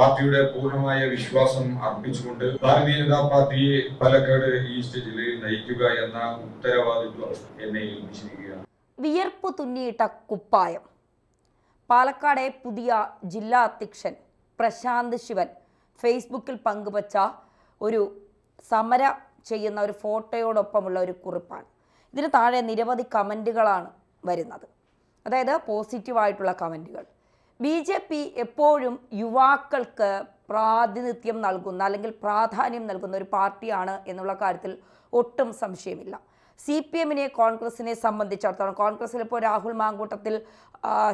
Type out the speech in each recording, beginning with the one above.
പാർട്ടിയുടെ പൂർണമായ വിശ്വാസം അർപ്പിച്ചുകൊണ്ട് ഭാരതീയ ജനതാ പാർട്ടിയെ പാലക്കാട് ഈസ്റ്റ് ജില്ലയിൽ നയിക്കുക എന്ന ഉത്തരവാദിത്വം എന്നെ ഏൽപ്പിച്ചിരിക്കുകയാണ്. വിയർപ്പ് തുന്നിയിട്ട കുപ്പായം. പാലക്കാടെ പുതിയ ജില്ലാ അധ്യക്ഷൻ പ്രശാന്ത് ശിവൻ ഫേസ്ബുക്കിൽ പങ്കുവച്ച ഒരു സമര ചെയ്യുന്ന ഒരു ഫോട്ടോയോടൊപ്പമുള്ള ഒരു കുറിപ്പാണ്. ഇതിന് താഴെ നിരവധി കമന്റുകളാണ് വരുന്നത്. അതായത് പോസിറ്റീവായിട്ടുള്ള കമന്റുകൾ ബി ജെ പി എപ്പോഴും യുവാക്കൾക്ക് പ്രാതിനിധ്യം നൽകുന്ന അല്ലെങ്കിൽ പ്രാധാന്യം നൽകുന്ന ഒരു പാർട്ടിയാണ് എന്നുള്ള കാര്യത്തിൽ ഒട്ടും സംശയമില്ല. സി പി എമ്മിനെ കോൺഗ്രസിനെ സംബന്ധിച്ചിടത്തോളം കോൺഗ്രസിൽ ഇപ്പോൾ രാഹുൽ മാങ്കൂട്ടത്തിൽ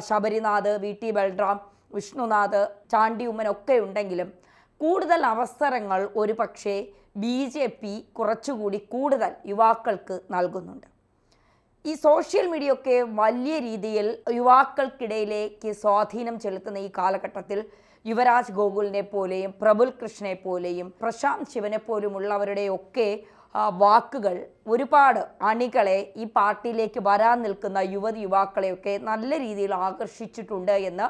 ശബരിനാഥ് വി ടി ബൽറാം വിഷ്ണുനാഥ് ചാണ്ടി ഉമ്മൻ ഒക്കെ ഉണ്ടെങ്കിലും കൂടുതൽ അവസരങ്ങൾ ഒരു പക്ഷേ ബി ജെ പി കുറച്ചുകൂടി കൂടുതൽ യുവാക്കൾക്ക് നൽകുന്നുണ്ട്. ഈ സോഷ്യൽ മീഡിയ ഒക്കെ വലിയ രീതിയിൽ യുവാക്കൾക്കിടയിലേക്ക് സ്വാധീനം ചെലുത്തുന്ന ഈ കാലഘട്ടത്തിൽ യുവരാജ് ഗോകുലിനെ പോലെയും പ്രബുൽ കൃഷ്ണനെ പോലെയും പ്രശാന്ത് ശിവനെ പോലുമുള്ളവരുടെയൊക്കെ വാക്കുകൾ ഒരുപാട് അണികളെ ഈ പാർട്ടിയിലേക്ക് വരാൻ നിൽക്കുന്ന യുവതി യുവാക്കളെയൊക്കെ നല്ല രീതിയിൽ ആകർഷിച്ചിട്ടുണ്ട് എന്ന്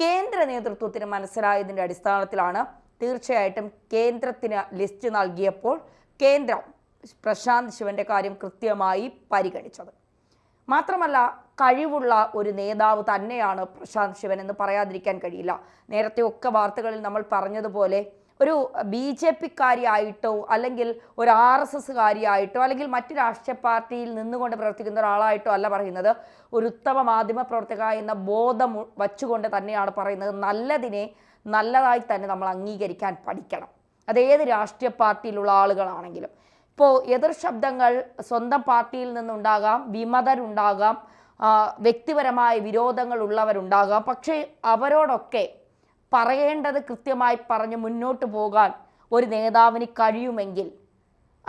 കേന്ദ്ര നേതൃത്വത്തിന് മനസ്സിലായതിന്റെ അടിസ്ഥാനത്തിലാണ് തീർച്ചയായിട്ടും കേന്ദ്രത്തിന് ലിസ്റ്റ് നൽകിയപ്പോൾ കേന്ദ്രം പ്രശാന്ത് ശിവന്റെ കാര്യം കൃത്യമായി പരിഗണിച്ചത്. മാത്രമല്ല കഴിവുള്ള ഒരു നേതാവ് തന്നെയാണ് പ്രശാന്ത് ശിവൻ എന്ന് പറയാതിരിക്കാൻ കഴിയില്ല. നേരത്തെ ഒക്കെ വാർത്തകളിൽ നമ്മൾ പറഞ്ഞതുപോലെ ഒരു ബി ജെ പിക്കാരിയായിട്ടോ അല്ലെങ്കിൽ ഒരു ആർ എസ് എസ്സുകാരിയായിട്ടോ അല്ലെങ്കിൽ മറ്റ് രാഷ്ട്രീയ പാർട്ടിയിൽ നിന്നുകൊണ്ട് പ്രവർത്തിക്കുന്ന ഒരാളായിട്ടോ അല്ല പറയുന്നത്. ഒരു ഉത്തമ മാധ്യമ പ്രവർത്തക എന്ന ബോധം വച്ചുകൊണ്ട് തന്നെയാണ് പറയുന്നത്. നല്ലതിനെ നല്ലതായി തന്നെ നമ്മൾ അംഗീകരിക്കാൻ പഠിക്കണം. അത് ഏത് രാഷ്ട്രീയ പാർട്ടിയിലുള്ള ആളുകളാണെങ്കിലും. ഇപ്പോൾ എതിർ ശബ്ദങ്ങൾ സ്വന്തം പാർട്ടിയിൽ നിന്നുണ്ടാകാം വിമതരുണ്ടാകാം വ്യക്തിപരമായ വിരോധങ്ങൾ ഉള്ളവരുണ്ടാകാം. പക്ഷേ അവരോടൊക്കെ പറയേണ്ടത് കൃത്യമായി പറഞ്ഞ് മുന്നോട്ട് പോകാൻ ഒരു നേതാവിന് കഴിയുമെങ്കിൽ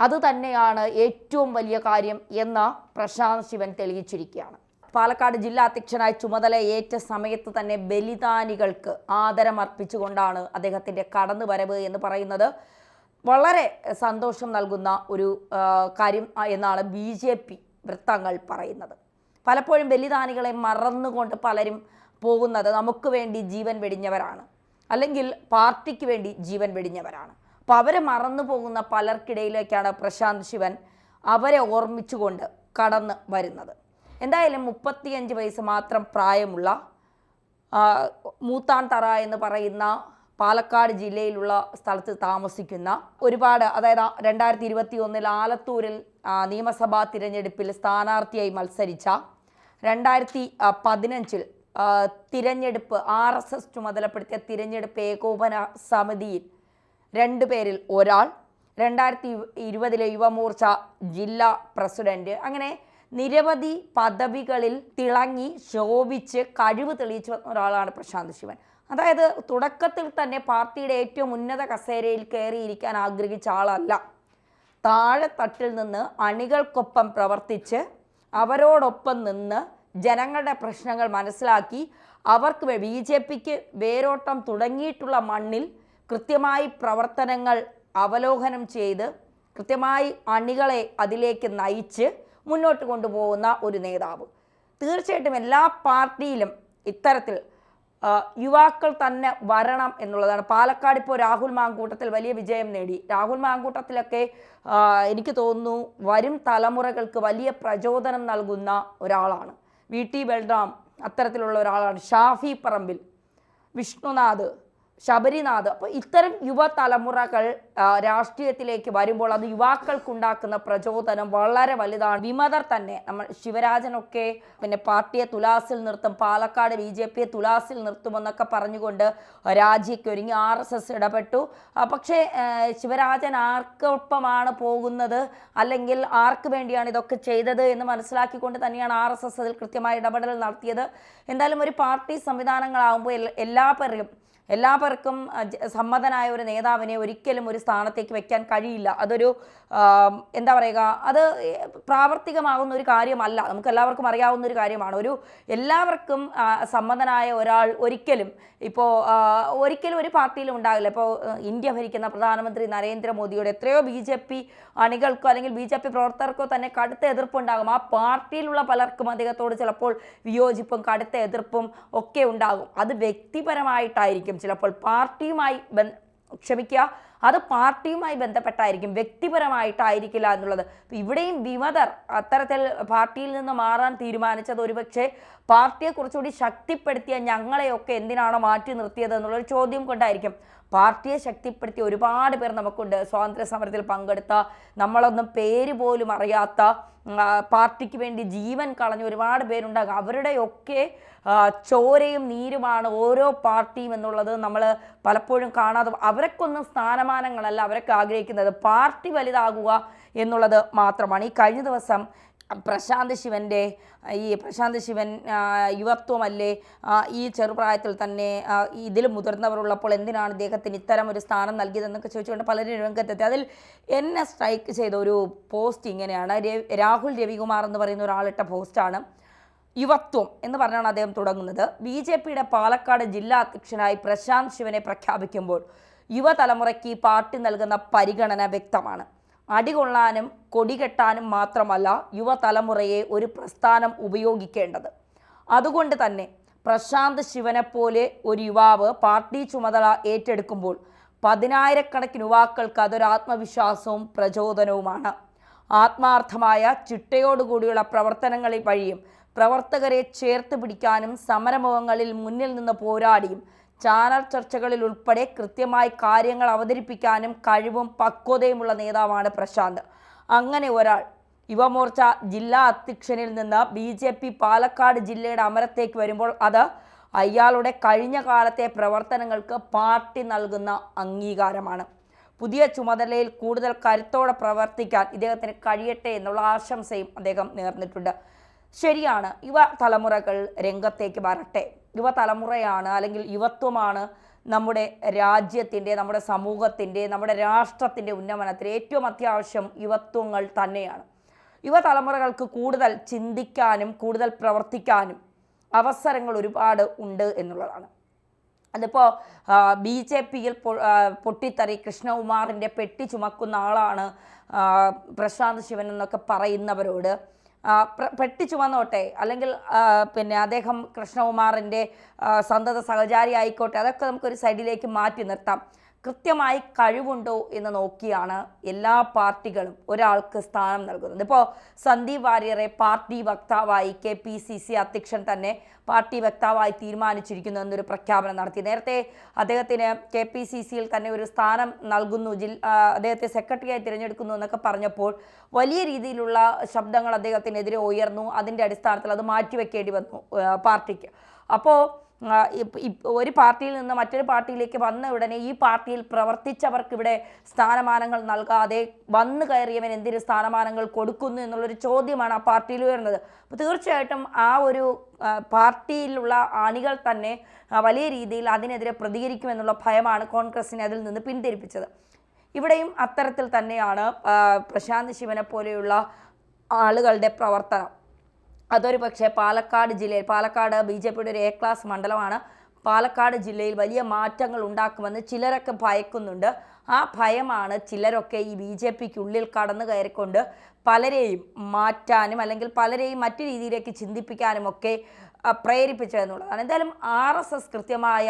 അത് തന്നെയാണ് ഏറ്റവും വലിയ കാര്യം എന്ന് പ്രശാന്ത് ശിവൻ തെളിയിച്ചിരിക്കുകയാണ്. പാലക്കാട് ജില്ലാ അധ്യക്ഷനായി ചുമതല ഏറ്റ സമയത്ത് തന്നെ ബലിദാനികൾക്ക് ആദരം അർപ്പിച്ചുകൊണ്ടാണ് അദ്ദേഹത്തിന്റെ കടന്നുവരവ് എന്ന് പറയുന്നത്. വളരെ സന്തോഷം നൽകുന്ന ഒരു കാര്യം എന്നാണ് ബി ജെ പി വൃത്തങ്ങൾ പറയുന്നത്. പലപ്പോഴും ബലിദാനികളെ മറന്നുകൊണ്ട് പലരും പോകുന്നത് നമുക്ക് വേണ്ടി ജീവൻ വെടിഞ്ഞവരാണ്. അല്ലെങ്കിൽ പാർട്ടിക്ക് വേണ്ടി ജീവൻ വെടിഞ്ഞവരാണ്. അപ്പോൾ അവരെ മറന്നു പോകുന്ന പലർക്കിടയിലേക്കാണ് പ്രശാന്ത് ശിവൻ അവരെ ഓർമ്മിച്ചുകൊണ്ട് കടന്ന് വരുന്നത്. എന്തായാലും മുപ്പത്തിയഞ്ച് വയസ്സ് മാത്രം പ്രായമുള്ള മൂത്താൻ തറ എന്ന് പറയുന്ന പാലക്കാട് ജില്ലയിലുള്ള സ്ഥലത്ത് താമസിക്കുന്ന ഒരുപാട് അതായത് രണ്ടായിരത്തി ഇരുപത്തി ഒന്നിൽ ആലത്തൂരിൽ നിയമസഭാ തിരഞ്ഞെടുപ്പിൽ സ്ഥാനാർത്ഥിയായി മത്സരിച്ച രണ്ടായിരത്തി പതിനഞ്ചിൽ തിരഞ്ഞെടുപ്പ് ആർ എസ് എസ് ചുമതലപ്പെടുത്തിയ തിരഞ്ഞെടുപ്പ് ഏകോപന സമിതിയിൽ രണ്ടു പേരിൽ ഒരാൾ രണ്ടായിരത്തി ഇരുപതിലെ യുവമോർച്ച ജില്ലാ പ്രസിഡന്റ്. അങ്ങനെ നിരവധി പദവികളിൽ തിളങ്ങി ശോഭിച്ച് കഴിവ് തെളിയിച്ചു വന്ന ഒരാളാണ് പ്രശാന്ത് ശിവൻ. അതായത് തുടക്കത്തിൽ തന്നെ പാർട്ടിയുടെ ഏറ്റവും ഉന്നത കസേരയിൽ കയറിയിരിക്കാൻ ആഗ്രഹിച്ച ആളല്ല. താഴെത്തട്ടിൽ നിന്ന് അണികൾക്കൊപ്പം പ്രവർത്തിച്ച് അവരോടൊപ്പം നിന്ന് ജനങ്ങളുടെ പ്രശ്നങ്ങൾ മനസ്സിലാക്കി അവർക്ക് ബി ജെ പിക്ക് വേരോട്ടം തുടങ്ങിയിട്ടുള്ള മണ്ണിൽ കൃത്യമായി പ്രവർത്തനങ്ങൾ അവലോകനം ചെയ്ത് കൃത്യമായി അണികളെ അതിലേക്ക് നയിച്ച് മുന്നോട്ട് കൊണ്ടുപോകുന്ന ഒരു നേതാവ്. തീർച്ചയായിട്ടും എല്ലാ പാർട്ടിയിലും ഇത്തരത്തിൽ യുവാക്കൾ തന്നെ വരണം എന്നുള്ളതാണ്. പാലക്കാട് ഇപ്പോൾ രാഹുൽ മാങ്കൂട്ടത്തിൽ വലിയ വിജയം നേടി. രാഹുൽ മാങ്കൂട്ടത്തിലൊക്കെ എനിക്ക് തോന്നുന്നു വരും തലമുറകൾക്ക് വലിയ പ്രചോദനം നൽകുന്ന ഒരാളാണ്. വി ടി ബൽറാം അത്തരത്തിലുള്ള ഒരാളാണ്. ഷാഫി പറമ്പിൽ. വിഷ്ണുനാഥ്. ശബരിനാഥ്. അപ്പോൾ ഇത്തരം യുവതലമുറകൾ രാഷ്ട്രീയത്തിലേക്ക് വരുമ്പോൾ അത് യുവാക്കൾക്കുണ്ടാക്കുന്ന പ്രചോദനം വളരെ വലുതാണ്. വിമതർ തന്നെ നമ്മൾ ശിവരാജനൊക്കെ പിന്നെ പാർട്ടിയെ തുലാസിൽ നിർത്തും പാലക്കാട് ബി ജെ പിയെ തുലാസിൽ നിർത്തുമെന്നൊക്കെ പറഞ്ഞുകൊണ്ട് രാജിക്ക് ഒരുങ്ങി ആർ എസ് എസ് ഇടപെട്ടു. പക്ഷേ ശിവരാജൻ ആർക്കൊപ്പമാണ് പോകുന്നത്? അല്ലെങ്കിൽ ആർക്ക് വേണ്ടിയാണ് ഇതൊക്കെ ചെയ്തത് എന്ന് മനസ്സിലാക്കിക്കൊണ്ട് തന്നെയാണ് ആർ എസ് എസ് അതിൽ കൃത്യമായ ഇടപെടൽ നടത്തിയത്. എന്തായാലും ഒരു പാർട്ടി സംവിധാനങ്ങളാകുമ്പോൾ എല്ലാ- എല്ലാവരും എല്ലാവർക്കും സമ്മതനായ ഒരു നേതാവിനെ ഒരിക്കലും ഒരു സ്ഥാനത്തേക്ക് വെക്കാൻ കഴിയില്ല. അതൊരു എന്താ പറയുക അത് പ്രാവർത്തികമാകുന്ന ഒരു കാര്യമല്ല. നമുക്ക് എല്ലാവർക്കും അറിയാവുന്ന ഒരു കാര്യമാണ്. ഒരു എല്ലാവർക്കും സമ്മതനായ ഒരാൾ ഒരിക്കലും ഇപ്പോൾ ഒരിക്കലും ഒരു പാർട്ടിയിലും ഉണ്ടാകില്ല. ഇപ്പോൾ ഇന്ത്യ ഭരിക്കുന്ന പ്രധാനമന്ത്രി നരേന്ദ്രമോദിയോട് എത്രയോ ബി ജെ പി അണികൾക്കോ അല്ലെങ്കിൽ ബി ജെ പി പ്രവർത്തകർക്കോ തന്നെ കടുത്ത എതിർപ്പുണ്ടാകും. ആ പാർട്ടിയിലുള്ള പലർക്കും അദ്ദേഹത്തോട് ചിലപ്പോൾ വിയോജിപ്പും കടുത്ത എതിർപ്പും ഒക്കെ ഉണ്ടാകും. അത് വ്യക്തിപരമായിട്ടായിരിക്കും. ചിലപ്പോൾ പാർട്ടിയുമായി ക്ഷമിക്കുക. അത് പാർട്ടിയുമായി ബന്ധപ്പെട്ടായിരിക്കും. വ്യക്തിപരമായിട്ടായിരിക്കില്ല എന്നുള്ളത്. ഇവിടെയും വിമതർ അത്തരത്തിൽ പാർട്ടിയിൽ നിന്ന് മാറാൻ തീരുമാനിച്ചത് ഒരുപക്ഷെ പാർട്ടിയെ കുറച്ചുകൂടി ശക്തിപ്പെടുത്തിയ ഞങ്ങളെയൊക്കെ എന്തിനാണോ മാറ്റി നിർത്തിയത് എന്നുള്ളൊരു ചോദ്യം കൊണ്ടായിരിക്കും. പാർട്ടിയെ ശക്തിപ്പെടുത്തിയ ഒരുപാട് പേർ നമുക്കുണ്ട്. സ്വാതന്ത്ര്യ സമരത്തിൽ പങ്കെടുത്ത നമ്മളൊന്നും പേര് പോലും അറിയാത്ത പാർട്ടിക്ക് വേണ്ടി ജീവൻ കളഞ്ഞ ഒരുപാട് പേരുണ്ടാകും. അവരുടെയൊക്കെ ചോരയും നീരുമാണ് ഓരോ പാർട്ടിയും എന്നുള്ളത് നമ്മൾ പലപ്പോഴും കാണാതെ അവരൊക്കൊന്നും സ്ഥാനമാനങ്ങളല്ല അവരൊക്കെ ആഗ്രഹിക്കുന്നത്. പാർട്ടി വലുതാകുക എന്നുള്ളത് മാത്രമാണ്. ഈ കഴിഞ്ഞ ദിവസം പ്രശാന്ത് ശിവന്റെ ഈ പ്രശാന്ത് ശിവൻ യുവത്വമല്ലേ? ഈ ചെറുപ്രായത്തിൽ തന്നെ ഇതിൽ മുതിർന്നവരുള്ളപ്പോൾ എന്തിനാണ് ഇദ്ദേഹത്തിന് ഇത്തരം ഒരു സ്ഥാനം നൽകിയതെന്നൊക്കെ ചോദിച്ചുകൊണ്ട് പലരും രംഗത്തെത്തി. അതിൽ എന്നെ സ്ട്രൈക്ക് ചെയ്ത ഒരു പോസ്റ്റ് ഇങ്ങനെയാണ്. രാഹുൽ രവികുമാർ എന്ന് പറയുന്ന ഒരാളിട്ട പോസ്റ്റാണ് യുവത്വം എന്ന് പറഞ്ഞാണ് അദ്ദേഹം തുടങ്ങുന്നത്. ബി ജെ പിയുടെ പാലക്കാട് ജില്ലാ അധ്യക്ഷനായി പ്രശാന്ത് ശിവനെ പ്രഖ്യാപിക്കുമ്പോൾ യുവതലമുറയ്ക്ക് പാർട്ടി നൽകുന്ന പരിഗണന വ്യക്തമാണ്. അടികൊള്ളാനും കൊടികെട്ടാനും മാത്രമല്ല യുവതലമുറയെ ഒരു പ്രസ്ഥാനം ഉപയോഗിക്കേണ്ടത്. അതുകൊണ്ട് തന്നെ പ്രശാന്ത് ശിവനെപ്പോലെ പോലെ ഒരു യുവാവ് പാർട്ടി ചുമതല ഏറ്റെടുക്കുമ്പോൾ പതിനായിരക്കണക്കിന് യുവാക്കൾക്ക് അതൊരു ആത്മവിശ്വാസവും പ്രചോദനവുമാണ്. ആത്മാർത്ഥമായ ചിട്ടയോടുകൂടിയുള്ള പ്രവർത്തനങ്ങളിൽ വഴിയും പ്രവർത്തകരെ ചേർത്ത് പിടിക്കാനും സമരമുഖങ്ങളിൽ മുന്നിൽ നിന്ന് പോരാടിയും ചാനൽ ചർച്ചകളിൽ ഉൾപ്പെടെ കൃത്യമായി കാര്യങ്ങൾ അവതരിപ്പിക്കാനും കഴിവും പക്വതയുമുള്ള നേതാവാണ് പ്രശാന്ത്. അങ്ങനെ ഒരാൾ യുവമോർച്ച ജില്ലാ അധ്യക്ഷനിൽ നിന്ന് ബി ജെ പി പാലക്കാട് ജില്ലയുടെ അമരത്തേക്ക് വരുമ്പോൾ അത് അയാളുടെ കഴിഞ്ഞ കാലത്തെ പ്രവർത്തനങ്ങൾക്ക് പാർട്ടി നൽകുന്ന അംഗീകാരമാണ്. പുതിയ ചുമതലയിൽ കൂടുതൽ കരുത്തോടെ പ്രവർത്തിക്കാൻ ഇദ്ദേഹത്തിന് കഴിയട്ടെ എന്നുള്ള ആശംസയും അദ്ദേഹം നേർന്നിട്ടുണ്ട്. ശരിയാണ്. യുവ തലമുറകൾ രംഗത്തേക്ക് വരട്ടെ. യുവതലമുറയാണ് അല്ലെങ്കിൽ യുവത്വമാണ് നമ്മുടെ രാജ്യത്തിന്റെ നമ്മുടെ സമൂഹത്തിന്റെ നമ്മുടെ രാഷ്ട്രത്തിന്റെ ഉന്നമനത്തിന് ഏറ്റവും അത്യാവശ്യം യുവത്വങ്ങൾ തന്നെയാണ്. യുവതലമുറകൾക്ക് കൂടുതൽ ചിന്തിക്കാനും കൂടുതൽ പ്രവർത്തിക്കാനും അവസരങ്ങൾ ഒരുപാട് ഉണ്ട് എന്നുള്ളതാണ്. അതിപ്പോൾ ബി ജെ പിയിൽ പൊട്ടിത്തെറി കൃഷ്ണകുമാറിന്റെ പെട്ടി ചുമക്കുന്ന ആളാണ് പ്രശാന്ത് ശിവൻ എന്നൊക്കെ പറയുന്നവരോട് പെട്ടി ചുമന്നോട്ടെ അല്ലെങ്കിൽ പിന്നെ അദ്ദേഹം കൃഷ്ണകുമാറിന്റെ സന്തത സഹചാരി ആയിക്കോട്ടെ. അതൊക്കെ നമുക്കൊരു സൈഡിലേക്ക് മാറ്റി നിർത്താം. കൃത്യമായി കഴിവുണ്ടോ എന്ന് നോക്കിയാണ് എല്ലാ പാർട്ടികളും ഒരാൾക്ക് സ്ഥാനം നൽകുന്നത്. ഇപ്പോൾ സന്ദീപ് വാര്യറെ പാർട്ടി വക്താവായി കെ പി സി സി അധ്യക്ഷൻ തന്നെ പാർട്ടി വക്താവായി തീരുമാനിച്ചിരിക്കുന്നു എന്നൊരു പ്രഖ്യാപനം നടത്തി. നേരത്തെ അദ്ദേഹത്തിന് കെ പി സി സിയിൽ തന്നെ ഒരു സ്ഥാനം നൽകുന്നു ജിൽ അദ്ദേഹത്തെ സെക്രട്ടറിയായി തിരഞ്ഞെടുക്കുന്നു എന്നൊക്കെ പറഞ്ഞപ്പോൾ വലിയ രീതിയിലുള്ള ശബ്ദങ്ങൾ അദ്ദേഹത്തിനെതിരെ ഉയർന്നു. അതിന്റെ അടിസ്ഥാനത്തിൽ അത് മാറ്റിവെക്കേണ്ടി വന്നു പാർട്ടിക്ക്. അപ്പോൾ ഒരു പാർട്ടിയിൽ നിന്ന് മറ്റൊരു പാർട്ടിയിലേക്ക് വന്ന ഉടനെ ഈ പാർട്ടിയിൽ പ്രവർത്തിച്ചവർക്ക് ഇവിടെ സ്ഥാനമാനങ്ങൾ നൽകാതെ വന്നു കയറിയവൻ എന്തിന് സ്ഥാനമാനങ്ങൾ കൊടുക്കുന്നു എന്നുള്ളൊരു ചോദ്യമാണ് ആ പാർട്ടിയിൽ ഉയർന്നത്. അപ്പോൾ തീർച്ചയായിട്ടും ആ ഒരു പാർട്ടിയിലുള്ള അണികൾ തന്നെ വലിയ രീതിയിൽ അതിനെതിരെ പ്രതികരിക്കുമെന്നുള്ള ഭയമാണ് കോൺഗ്രസിനെ അതിൽ നിന്ന് പിന്തിരിപ്പിച്ചത്. ഇവിടെയും അത്തരത്തിൽ തന്നെയാണ് പ്രശാന്ത് ശിവനെ പോലെയുള്ള ആളുകളുടെ പ്രവർത്തനം. അതൊരു പക്ഷേ പാലക്കാട് ജില്ലയിൽ പാലക്കാട് ബി ജെ പിയുടെ ഒരു എ ക്ലാസ് മണ്ഡലമാണ്. പാലക്കാട് ജില്ലയിൽ വലിയ മാറ്റങ്ങൾ ഉണ്ടാക്കുമെന്ന് ചിലരൊക്കെ ഭയക്കുന്നുണ്ട്. ആ ഭയമാണ് ചിലരൊക്കെ ഈ ബി ജെ പിക്കുള്ളിൽ കടന്നു കയറിക്കൊണ്ട് പലരെയും മാറ്റാനും അല്ലെങ്കിൽ പലരെയും മറ്റു രീതിയിലേക്ക് ചിന്തിപ്പിക്കാനും ഒക്കെ ആ, പ്രേരിപ്പിച്ചതെന്നുള്ളതാണ്. എന്തായാലും ആർ എസ് എസ് കൃത്യമായ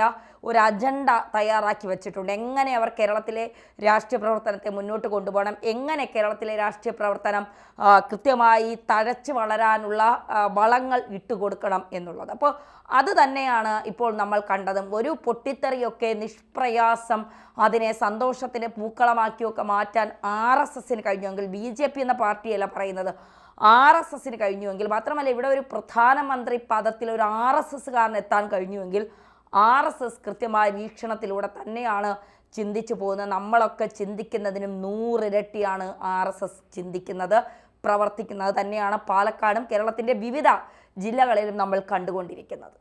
ഒരു അജണ്ട തയ്യാറാക്കി വെച്ചിട്ടുണ്ട്. എങ്ങനെ അവർ കേരളത്തിലെ രാഷ്ട്രീയ പ്രവർത്തനത്തെ മുന്നോട്ട് കൊണ്ടുപോകണം? എങ്ങനെ കേരളത്തിലെ രാഷ്ട്രീയ പ്രവർത്തനം കൃത്യമായി തഴച്ചു വളരാനുള്ള വളങ്ങൾ ഇട്ടുകൊടുക്കണം എന്നുള്ളത്. അപ്പോൾ അത് തന്നെയാണ് ഇപ്പോൾ നമ്മൾ കണ്ടതും. ഒരു പൊട്ടിത്തെറിയൊക്കെ നിഷ്പ്രയാസം അതിനെ സന്തോഷത്തിന്റെ പൂക്കളമാക്കിയൊക്കെ മാറ്റാൻ ആർ എസ് എസിന് കഴിഞ്ഞെങ്കിൽ ബി ജെ പി എന്ന പാർട്ടിയല്ല പറയുന്നത്. ആർ എസ് എസിന് കഴിഞ്ഞുവെങ്കിൽ മാത്രമല്ല ഇവിടെ ഒരു പ്രധാനമന്ത്രി പദത്തിൽ ഒരു ആർ എസ് എസ്സുകാരൻ എത്താൻ കഴിഞ്ഞുവെങ്കിൽ ആർ എസ് എസ് കൃത്യമായ വീക്ഷണത്തിലൂടെ തന്നെയാണ് ചിന്തിച്ചു പോകുന്നത്. നമ്മളൊക്കെ ചിന്തിക്കുന്നതിനും നൂറിരട്ടിയാണ് ആർ എസ് എസ് ചിന്തിക്കുന്നത് പ്രവർത്തിക്കുന്നത് തന്നെയാണ് പാലക്കാടും കേരളത്തിന്റെ വിവിധ ജില്ലകളിലും നമ്മൾ കണ്ടുകൊണ്ടിരിക്കുന്നത്.